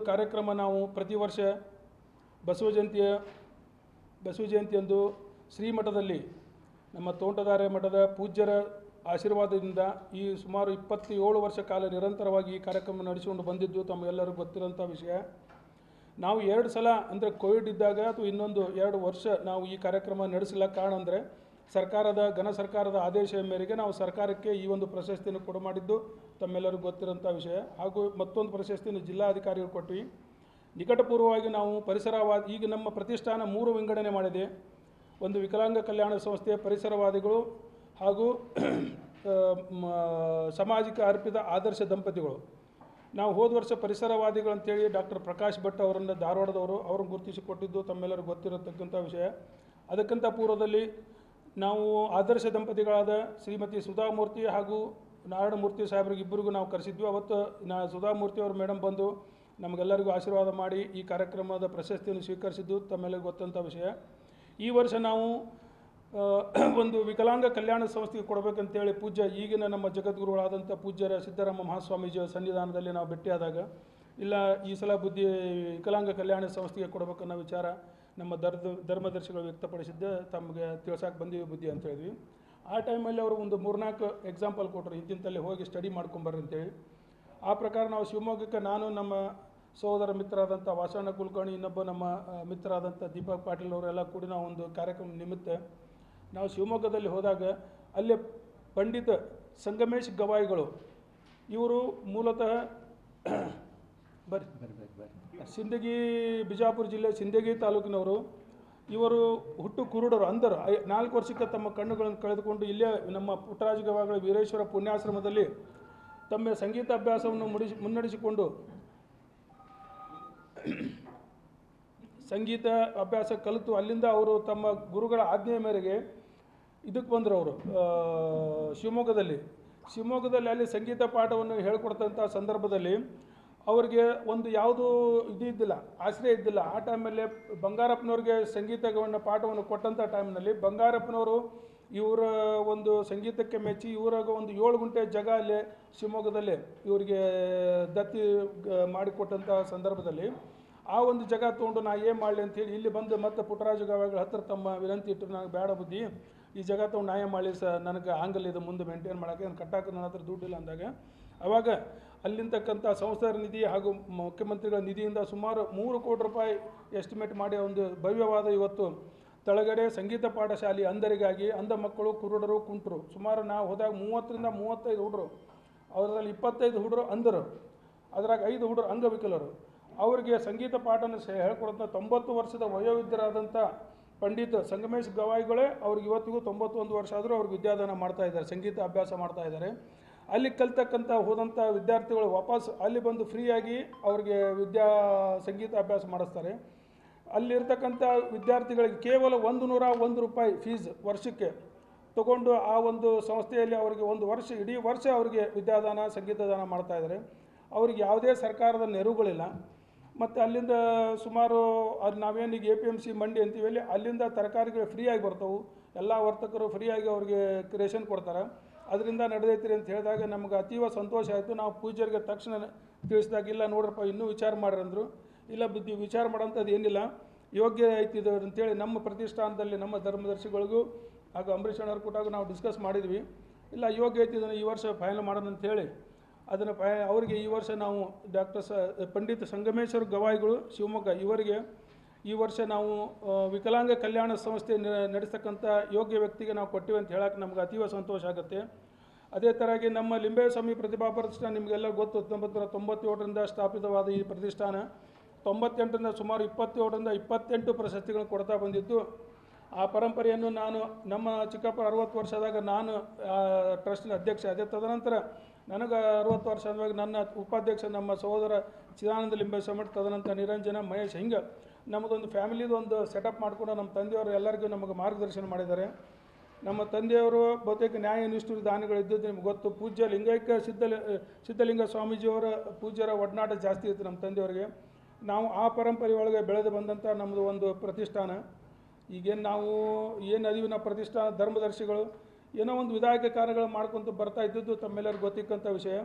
ಕಾರ್ಯಕ್ರಮ ನಾವು ಪ್ರತಿ ವರ್ಷ ಬಸವ ಜಯಂತಿಯ, ಬಸವ ಜಯಂತಿಯಂದು ಶ್ರೀಮಠದಲ್ಲಿ ನಮ್ಮ ತೋಂಟದಾರ್ಯ ಮಠದ ಪೂಜ್ಯರ ಆಶೀರ್ವಾದದಿಂದ ಈ ಸುಮಾರು ಇಪ್ಪತ್ತೇಳು ವರ್ಷ ಕಾಲ ನಿರಂತರವಾಗಿ ಈ ಕಾರ್ಯಕ್ರಮ ನಡೆಸಿಕೊಂಡು ಬಂದಿದ್ದು ತಮಗೆಲ್ಲರಿಗೂ ಗೊತ್ತಿರೋಂಥ ವಿಷಯ. ನಾವು ಎರಡು ಸಲ ಅಂದರೆ ಕೋವಿಡ್ ಇದ್ದಾಗ ಅಥವಾ ಇನ್ನೊಂದು ಎರಡು ವರ್ಷ ನಾವು ಈ ಕಾರ್ಯಕ್ರಮ ನಡೆಸಲಿಕ್ಕೆ ಕಾರಣ ಅಂದರೆ ಸರ್ಕಾರದ, ಘನ ಸರ್ಕಾರದ ಆದೇಶ ಮೇರೆಗೆ ನಾವು ಸರ್ಕಾರಕ್ಕೆ ಈ ಒಂದು ಪ್ರಶಸ್ತಿಯನ್ನು ಕೊಡು ಮಾಡಿದ್ದು ತಮ್ಮೆಲ್ಲರಿಗೂ ಗೊತ್ತಿರೋಂಥ ವಿಷಯ. ಹಾಗೂ ಮತ್ತೊಂದು ಪ್ರಶಸ್ತಿಯನ್ನು ಜಿಲ್ಲಾಧಿಕಾರಿಗಳು ಕೊಟ್ವಿ. ನಿಕಟಪೂರ್ವವಾಗಿ ನಾವು ಪರಿಸರವಾದ, ಈಗ ನಮ್ಮ ಪ್ರತಿಷ್ಠಾನ ಮೂರು ವಿಂಗಡಣೆ ಮಾಡಿದೆ. ಒಂದು ವಿಕಲಾಂಗ ಕಲ್ಯಾಣ ಸಂಸ್ಥೆ ಪರಿಸರವಾದಿಗಳು ಹಾಗೂ ಸಾಮಾಜಿಕ ಅರ್ಪಿತ ಆದರ್ಶ ದಂಪತಿಗಳು. ನಾವು ಹೋದ ವರ್ಷ ಪರಿಸರವಾದಿಗಳು ಅಂತೇಳಿ ಡಾಕ್ಟರ್ ಪ್ರಕಾಶ್ ಭಟ್ ಅವರನ್ನು ಧಾರವಾಡದವರು, ಅವ್ರನ್ನ ಗುರುತಿಸಿಕೊಟ್ಟಿದ್ದು ತಮ್ಮೆಲ್ಲರಿಗೂ ಗೊತ್ತಿರತಕ್ಕಂಥ ವಿಷಯ. ಅದಕ್ಕಿಂತ ಪೂರ್ವದಲ್ಲಿ ನಾವು ಆದರ್ಶ ದಂಪತಿಗಳಾದ ಶ್ರೀಮತಿ ಸುಧಾಮೂರ್ತಿ ಹಾಗೂ ನಾರಾಯಣಮೂರ್ತಿ ಸಾಹೇಬರಿಗೆ ಇಬ್ಬರಿಗೂ ನಾವು ಕರೆಸಿದ್ವಿ. ಅವತ್ತು ನಾ ಸುಧಾಮೂರ್ತಿ ಅವರು ಮೇಡಮ್ ಬಂದು ನಮಗೆಲ್ಲರಿಗೂ ಆಶೀರ್ವಾದ ಮಾಡಿ ಈ ಕಾರ್ಯಕ್ರಮದ ಪ್ರಶಸ್ತಿಯನ್ನು ಸ್ವೀಕರಿಸಿದ್ದು ತಮ್ಮೆಲ್ಲರಿಗೂ ಗೊತ್ತಂಥ ವಿಷಯ. ಈ ವರ್ಷ ನಾವು ಒಂದು ವಿಕಲಾಂಗ ಕಲ್ಯಾಣ ಸಂಸ್ಥೆಗೆ ಕೊಡಬೇಕಂತೇಳಿ ಪೂಜ್ಯ ಈಗಿನ ನಮ್ಮ ಜಗದ್ಗುರುಗಳಾದಂಥ ಪೂಜ್ಯರ ಸಿದ್ದರಾಮ ಮಹಾಸ್ವಾಮೀಜಿಯ ಸನ್ನಿಧಾನದಲ್ಲಿ ನಾವು ಭೇಟಿಯಾದಾಗ ಇಲ್ಲ, ಈ ಸಲ ಬುದ್ಧಿ, ವಿಕಲಾಂಗ ಕಲ್ಯಾಣ ಸಂಸ್ಥೆಗೆ ಕೊಡಬೇಕನ್ನೋ ವಿಚಾರ ನಮ್ಮ ಧರ್ಮ ಧರ್ಮದರ್ಶಿಗಳು ವ್ಯಕ್ತಪಡಿಸಿದ್ದೆ. ತಮಗೆ ತಿಳ್ಸಕ್ಕೆ ಬಂದೀವಿ ಬುದ್ಧಿ ಅಂತ ಹೇಳಿದ್ವಿ. ಆ ಟೈಮಲ್ಲಿ ಅವರು ಒಂದು ಮೂರ್ನಾಲ್ಕು ಎಕ್ಸಾಂಪಲ್ ಕೊಟ್ಟರು ಇಂತಿಂತಲ್ಲಿ ಹೋಗಿ ಸ್ಟಡಿ ಮಾಡ್ಕೊಂಬರ್ರಿ ಅಂತೇಳಿ ಆ ಪ್ರಕಾರ ನಾವು ಶಿವಮೊಗ್ಗಕ್ಕೆ ನಾನು, ನಮ್ಮ ಸಹೋದರ ಮಿತ್ರರಾದಂಥ ವಾಸಣ್ಣ ಕುಲಕರ್ಣಿ, ಇನ್ನೊಬ್ಬ ನಮ್ಮ ಮಿತ್ರರಾದಂಥ ದೀಪಕ್ ಪಾಟೀಲ್ ಅವರೆಲ್ಲ ಕೂಡಿ ನಾವು ಒಂದು ಕಾರ್ಯಕ್ರಮ ನಿಮಿತ್ತ ನಾವು ಶಿವಮೊಗ್ಗದಲ್ಲಿ ಹೋದಾಗ ಅಲ್ಲಿ ಪಂಡಿತ ಸಂಗಮೇಶ್ ಗವಾಯಿಗಳು, ಇವರು ಮೂಲತಃ ಬರ್ರಿ ಸಿಂದಗಿ, ಬಿಜಾಪುರ ಜಿಲ್ಲೆ ಸಿಂದಗಿ ತಾಲೂಕಿನವರು, ಇವರು ಹುಟ್ಟು ಕುರುಡರು ಅಂದರು ನಾಲ್ಕು ವರ್ಷಕ್ಕೆ ತಮ್ಮ ಕಣ್ಣುಗಳನ್ನು ಕಳೆದುಕೊಂಡು ಇಲ್ಲೇ ನಮ್ಮ ಪುಟ್ಟರಾಜ ಗವಾಗಳ ವೀರೇಶ್ವರ ಪುಣ್ಯಾಶ್ರಮದಲ್ಲಿ ತಮ್ಮ ಸಂಗೀತ ಅಭ್ಯಾಸವನ್ನು ಮುಡಿಸಿ, ಮುನ್ನಡೆಸಿಕೊಂಡು ಸಂಗೀತ ಅಭ್ಯಾಸ ಕಲಿತು ಅಲ್ಲಿಂದ ಅವರು ತಮ್ಮ ಗುರುಗಳ ಆಜ್ಞೆಯ ಮೇರೆಗೆ ಇದಕ್ಕೆ ಬಂದರು ಅವರು ಶಿವಮೊಗ್ಗದಲ್ಲಿ. ಶಿವಮೊಗ್ಗದಲ್ಲಿ ಅಲ್ಲಿ ಸಂಗೀತ ಪಾಠವನ್ನು ಹೇಳ್ಕೊಡ್ತಂಥ ಸಂದರ್ಭದಲ್ಲಿ ಅವರಿಗೆ ಒಂದು ಯಾವುದೂ ಇದು ಇದ್ದಿಲ್ಲ, ಆಶ್ರಯ ಇದ್ದಿಲ್ಲ. ಆ ಟೈಮಲ್ಲಿ ಬಂಗಾರಪ್ಪನವ್ರಿಗೆ ಸಂಗೀತವನ್ನು, ಪಾಠವನ್ನು ಕೊಟ್ಟಂಥ ಟೈಮ್ನಲ್ಲಿ ಬಂಗಾರಪ್ಪನವರು ಇವರ ಒಂದು ಸಂಗೀತಕ್ಕೆ ಮೆಚ್ಚಿ ಇವರಾಗ ಒಂದು ಏಳು ಗುಂಟೆ ಜಾಗ ಅಲ್ಲಿ ಶಿವಮೊಗ್ಗದಲ್ಲಿ ಇವರಿಗೆ ದತ್ತಿ ಮಾಡಿಕೊಟ್ಟಂಥ ಸಂದರ್ಭದಲ್ಲಿ ಆ ಒಂದು ಜಗ ತೊಗೊಂಡು ನಾ ಏನು ಮಾಡಲಿ ಅಂತೇಳಿ ಇಲ್ಲಿ ಬಂದು ಮತ್ತೆ ಪುಟ್ಟರಾಜು ಗವಾಯಿಗಳ ಹತ್ರ ತಮ್ಮ ವಿನಂತಿ ಇಟ್ಟರು ನನಗೆ ಬೇಡ ಬುದ್ಧಿ. ಈ ಜಗ ತೊಗೊಂಡು ನಾ ಏನು ಮಾಡಲಿ ಸ ನನಗೆ ಆಂಗಲ್ ಇದು ಮುಂದೆ ಮೇಂಟೈನ್ ಮಾಡೋಕ್ಕೆ ನಾನು ಕಟ್ಟಾಕ ನನ್ನ ಹತ್ರ ದುಡ್ಡಿಲ್ಲ ಅಂದಾಗ ಅವಾಗ ಅಲ್ಲಿಂತಕ್ಕಂಥ ಸಂಸ್ಥಾರ ನಿಧಿ ಹಾಗೂ ಮುಖ್ಯಮಂತ್ರಿಗಳ ನಿಧಿಯಿಂದ ಸುಮಾರು ಮೂರು ಕೋಟಿ ರೂಪಾಯಿ ಎಸ್ಟಿಮೇಟ್ ಮಾಡಿ ಒಂದು ಭವ್ಯವಾದ ಇವತ್ತು ತಳಗಡೆ ಸಂಗೀತ ಪಾಠಶಾಲೆ ಅಂಧರಿಗಾಗಿ ಅಂಧ ಮಕ್ಕಳು, ಕುರುಡರು, ಕುಂಟರು. ಸುಮಾರು ನಾವು ಹೋದಾಗ ಮೂವತ್ತರಿಂದ ಮೂವತ್ತೈದು ಹುಡುಗರು ಅವರಲ್ಲಿ ಇಪ್ಪತ್ತೈದು ಹುಡುಗರು ಅಂಧರು. ಅದರಾಗ ಐದು ಹುಡುಗರು ಅಂಗವಿಕಲರು. ಅವರಿಗೆ ಸಂಗೀತ ಪಾಠನ ಹೇಳ್ಕೊಡಂಥ ತೊಂಬತ್ತು ವರ್ಷದ ವಯೋವಿದ್ಯರಾದಂಥ ಪಂಡಿತ ಸಂಗಮೇಶ್ ಗವಾಯಿಗಳೇ ಅವ್ರಿಗೆ ಇವತ್ತಿಗೂ ತೊಂಬತ್ತೊಂದು ವರ್ಷ ಆದರೂ ಅವ್ರಿಗೆ ವಿದ್ಯಾದಾನ ಮಾಡ್ತಾ ಇದ್ದಾರೆ, ಸಂಗೀತ ಅಭ್ಯಾಸ ಮಾಡ್ತಾ ಇದ್ದಾರೆ. ಅಲ್ಲಿ ಕಲ್ತಕ್ಕಂಥ ಹೋದಂಥ ವಿದ್ಯಾರ್ಥಿಗಳು ವಾಪಸ್ ಅಲ್ಲಿ ಬಂದು ಫ್ರೀಯಾಗಿ ಅವ್ರಿಗೆ ವಿದ್ಯಾ ಸಂಗೀತ ಅಭ್ಯಾಸ ಮಾಡಿಸ್ತಾರೆ. ಅಲ್ಲಿರ್ತಕ್ಕಂಥ ವಿದ್ಯಾರ್ಥಿಗಳಿಗೆ ಕೇವಲ ಒಂದು ನೂರ ಒಂದು ರೂಪಾಯಿ ಫೀಸ್ ವರ್ಷಕ್ಕೆ ತಗೊಂಡು ಆ ಒಂದು ಸಂಸ್ಥೆಯಲ್ಲಿ ಅವರಿಗೆ ಒಂದು ವರ್ಷ, ಇಡೀ ವರ್ಷ ಅವರಿಗೆ ವಿದ್ಯಾದಾನ, ಸಂಗೀತದಾನ ಮಾಡ್ತಾ ಇದ್ದಾರೆ. ಅವ್ರಿಗೆ ಯಾವುದೇ ಸರ್ಕಾರದ ನೆರವುಗಳಿಲ್ಲ. ಮತ್ತು ಅಲ್ಲಿಂದ ಸುಮಾರು ಅದು ನಾವೇನೀಗ ಎ ಪಿ ಎಂ ಸಿ ಮಂಡಿ ಅಂತೀವಿ ಅಲ್ಲಿ ಅಲ್ಲಿಂದ ತರಕಾರಿಗಳು ಫ್ರೀಯಾಗಿ ಬರ್ತವೆ. ಎಲ್ಲ ವರ್ತಕರು ಫ್ರೀಯಾಗಿ ಅವ್ರಿಗೆ ರೇಷನ್ ಕೊಡ್ತಾರೆ. ಅದರಿಂದ ನಡೆದೈತ್ರಿ ಅಂತ ಹೇಳಿದಾಗ ನಮ್ಗೆ ಅತೀವ ಸಂತೋಷ ಆಯಿತು. ನಾವು ಪೂಜರಿಗೆ ತಕ್ಷಣ ತಿಳಿಸಿದಾಗ, ಇಲ್ಲ ನೋಡ್ರಪ್ಪ, ಇನ್ನೂ ವಿಚಾರ ಮಾಡ್ರಿ ಅಂದರು. ಇಲ್ಲ ಬುದ್ಧಿ ವಿಚಾರ ಮಾಡೋಂಥದ್ದು ಏನಿಲ್ಲ. ಯೋಗ್ಯ ಐತಿದು ಅಂತೇಳಿ ನಮ್ಮ ಪ್ರತಿಷ್ಠಾನದಲ್ಲಿ, ನಮ್ಮ ಧರ್ಮದರ್ಶಿಗಳಿಗೂ ಹಾಗೂ ಅಂಬರೀಷ್ ಅಣ್ಣವ್ರ ಕೂಟಾಗೂ ನಾವು ಡಿಸ್ಕಸ್ ಮಾಡಿದ್ವಿ. ಇಲ್ಲ, ಯೋಗ್ಯ ಐತಿ ಈ ವರ್ಷ ಫೈನಲ್ ಮಾಡೋಣ ಅಂತೇಳಿ ಅದನ್ನು ಫೈ, ಅವರಿಗೆ ಈ ವರ್ಷ ನಾವು ಡಾಕ್ಟರ್ ಸ, ಪಂಡಿತ್ ಸಂಗಮೇಶ್ವರ ಗವಾಯಿಗಳು, ಶಿವಮೊಗ್ಗ, ಇವರಿಗೆ ಈ ವರ್ಷ ನಾವು ವಿಕಲಾಂಗ ಕಲ್ಯಾಣ ಸಂಸ್ಥೆ ನಡೆಸ್ತಕ್ಕಂಥ ಯೋಗ್ಯ ವ್ಯಕ್ತಿಗೆ ನಾವು ಕೊಟ್ಟಿವೆ ಅಂತ ಹೇಳಕ್ಕೆ ನಮ್ಗೆ ಅತೀವ ಸಂತೋಷ ಆಗುತ್ತೆ. ಅದೇ ಥರಾಗಿ ನಮ್ಮ ಲಿಂಬೆ ಸ್ವಾಮಿ ಪ್ರತಿಭಾ ಪ್ರತಿಷ್ಠಾನ ನಿಮಗೆಲ್ಲ ಗೊತ್ತು, ಹತ್ತೊಂಬತ್ತು ನೂರ ತೊಂಬತ್ತೇಳರಿಂದ ಸ್ಥಾಪಿತವಾದ ಈ ಪ್ರತಿಷ್ಠಾನ. ತೊಂಬತ್ತೆಂಟರಿಂದ ಸುಮಾರು ಇಪ್ಪತ್ತೇಳರಿಂದ ಇಪ್ಪತ್ತೆಂಟು ಪ್ರಶಸ್ತಿಗಳನ್ನು ಕೊಡ್ತಾ ಬಂದಿದ್ದು ಆ ಪರಂಪರೆಯನ್ನು ನಾನು, ನಮ್ಮ ಚಿಕ್ಕಪ್ಪ ಅರವತ್ತು ವರ್ಷದಾಗ ನಾನು ಟ್ರಸ್ಟಿನ ಅಧ್ಯಕ್ಷ. ಅದೇ ತದನಂತರ ನನಗೆ ಅರವತ್ತು ವರ್ಷ ಆದಾಗ ನನ್ನ ಉಪಾಧ್ಯಕ್ಷ ನಮ್ಮ ಸಹೋದರ ಚಿದಾನಂದ ಲಿಂಬೇಶ್ವರ ತದನಂತರ ನಿರಂಜನ ಮಹೇಶ್. ಹಿಂಗೆ ನಮ್ಮದೊಂದು ಫ್ಯಾಮಿಲಿದೊಂದು ಸೆಟಪ್ ಮಾಡಿಕೊಂಡು ನಮ್ಮ ತಂದೆಯವರು ಎಲ್ಲರಿಗೂ ನಮಗೆ ಮಾರ್ಗದರ್ಶನ ಮಾಡಿದ್ದಾರೆ. ನಮ್ಮ ತಂದೆಯವರು ಬಹುತೇಕ ನ್ಯಾಯ ನಿಷ್ಠುರ ದಾನಿಗಳು ಇದ್ದದ್ದು ನಿಮ್ಗೆ ಗೊತ್ತು. ಪೂಜ್ಯ ಲಿಂಗೈಕ್ಯ ಸಿದ್ಧ ಸಿದ್ಧಲಿಂಗ ಸ್ವಾಮೀಜಿಯವರ ಪೂಜ್ಯರ ಒಡನಾಟ ಜಾಸ್ತಿ ಇತ್ತು ನಮ್ಮ ತಂದೆಯವರಿಗೆ. ನಾವು ಆ ಪರಂಪರೆ ಒಳಗೆ ಬೆಳೆದು ಬಂದಂಥ ನಮ್ಮದು ಒಂದು ಪ್ರತಿಷ್ಠಾನ. ಈಗೇನು ನಾವು, ಏನು ಅದೀವಿ ಪ್ರತಿಷ್ಠಾನ, ಧರ್ಮದರ್ಶಿಗಳು, ಏನೋ ಒಂದು ವಿಧಾಯಕ ಕಾರ್ಯಗಳು ಮಾಡ್ಕೊತ ಬರ್ತಾ ಇದ್ದದ್ದು ತಮ್ಮೆಲ್ಲರಿಗೂ ಗೊತ್ತಿಕ್ಕಂಥ ವಿಷಯ.